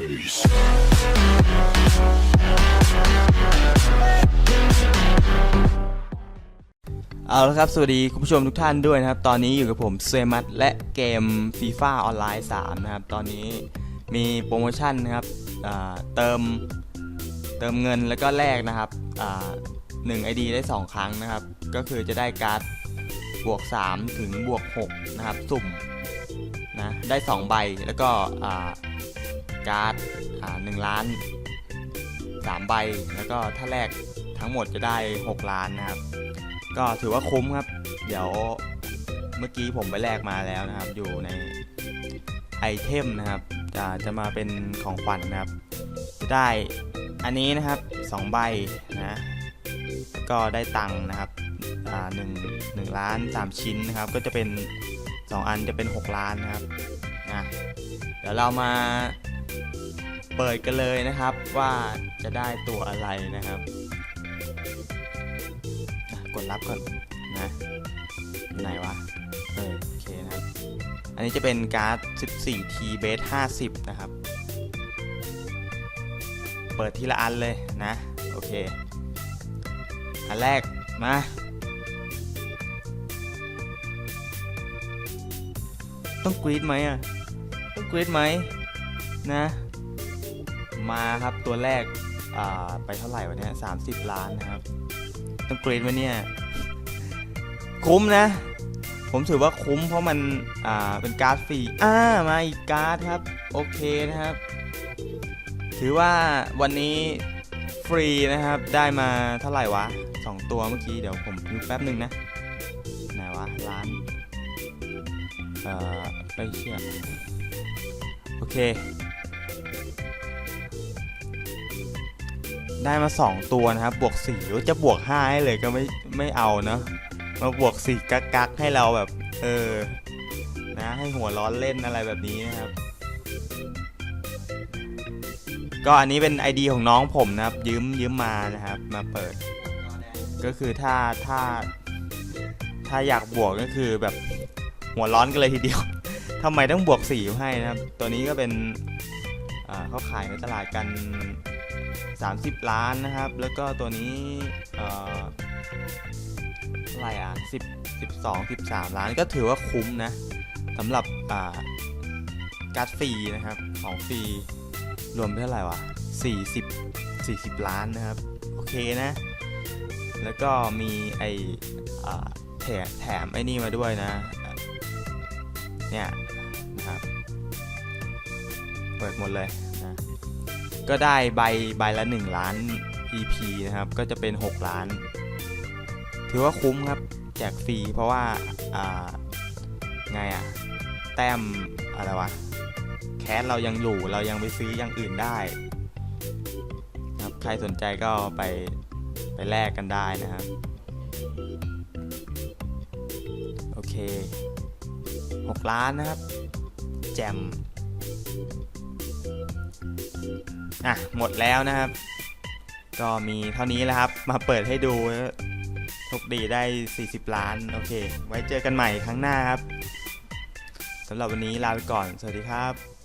face. เอาละครับ สวัสดีคุณผู้ชมทุกท่านด้วยนะครับ ตอนนี้อยู่กับผมเซมัตและเกม FIFA ออนไลน์3นะครับ ตอนนี้มีโปรโมชั่นนะครับเติมเติมเงินแล้วก็แลกนะครับหนึ่ง ID ได้ 2 ครั้งนะครับ ก็คือจะได้การ์ดบวก 3 ถึงบวก 6 นะครับ สุ่มนะได้ 2 ใบแล้วก็ การ์ดอ่า1ล้าน3ใบ แล้วก็ถ้าแลกทั้งหมดจะได้ 6 ล้านนะครับ ก็ถือว่าคุ้มครับ เดี๋ยวเมื่อกี้ผมไปแลกมาแล้วนะครับ อยู่ในไอเทมนะครับจะจะมาเป็นของขวัญนะครับ จะได้อันนี้นะครับ2ใบนะก็ได้ตังค์นะครับหนึ่งหนึ่งล้านสามชิ้นนะครับ ก็จะเป็น 2 อันจะเป็น 6 ล้านนะครับนะเดี๋ยวเรามา เปิดกันเลยนะครับ ว่าจะได้ตัวอะไรนะครับ กดรับก่อนนะไหนวะเออโอเคนะอันนี้จะเป็นการ์ด 14T base 50 นะครับ เปิดทีละอันเลยนะ โอเค อันแรกมาต้องกรีดไหมอะ ต้องกรีดไหมนะ มาครับตัวแรกไปเท่าไหร่วะเนี่ย30ล้านนะครับ ต้องกรีดไหมเนี่ย คุ้มนะ ผมถือว่าคุ้มเพราะมันอ่าเป็นการ์ดฟรีอ่ามาอีกการ์ดครับ โอเคนะครับ ถือว่าวันนี้ฟรีนะครับ ได้มาเท่าไหร่วะสองตัวเมื่อกี้ เดี๋ยวผมดูแป๊บหนึ่งนะไหนวะร้านเอ่อไม่เชื่อโอเค ได้มา 2 ตัวนะครับ บวก4หรือจะบวก5ให้เลยก็ไม่ไม่เอาเนาะมาบวก4กักกักให้เราแบบ เออ นะ ให้หัวร้อนเล่นอะไรแบบนี้นะครับ ก็อันนี้เป็น ID ของน้องผมนะครับ ยืมยืมมานะครับ มาเปิด ก็คือถ้าถ้า ถ้าอยากบวกก็คือแบบหัวร้อนกันเลยทีเดียว ทำไมต้องบวก4ให้นะครับ ตัวนี้ก็เป็นเขาขายในตลาดกัน 30 ล้านนะครับ แล้วก็ตัวนี้เอ่อเท่าไรอะ10 12 13 ล้านก็ถือว่าคุ้มนะสำหรับการ์ดฟรีนะครับของฟรีรวมเท่าไหร่วะ40 40 ล้านนะครับ โอเคนะ แล้วก็มีไอแถมแถมไอ้นี่มาด้วยนะ เนี่ยนะครับ เปิดหมดเลยนะ ก็ได้ใบใบละ 1 ล้าน EP นะครับ ก็จะเป็น 6 ล้าน ถือว่าคุ้มครับ แจกฟรีเพราะว่า อ่า ไงอะแต้มอะไรวะ แคสเรายังอยู่เรายังไปซื้ออย่างอื่นได้นะครับใครสนใจก็ไปไปแลกกันได้นะครับ โอเค 6 ล้านนะครับ แจม อะหมดแล้วนะครับ ก็มีเท่านี้แล้วครับ มาเปิดให้ดูทุกดีได้ 40 ล้าน โอเค ไว้เจอกันใหม่ครั้งหน้าครับสำหรับวันนี้ลาไปก่อน สวัสดีครับ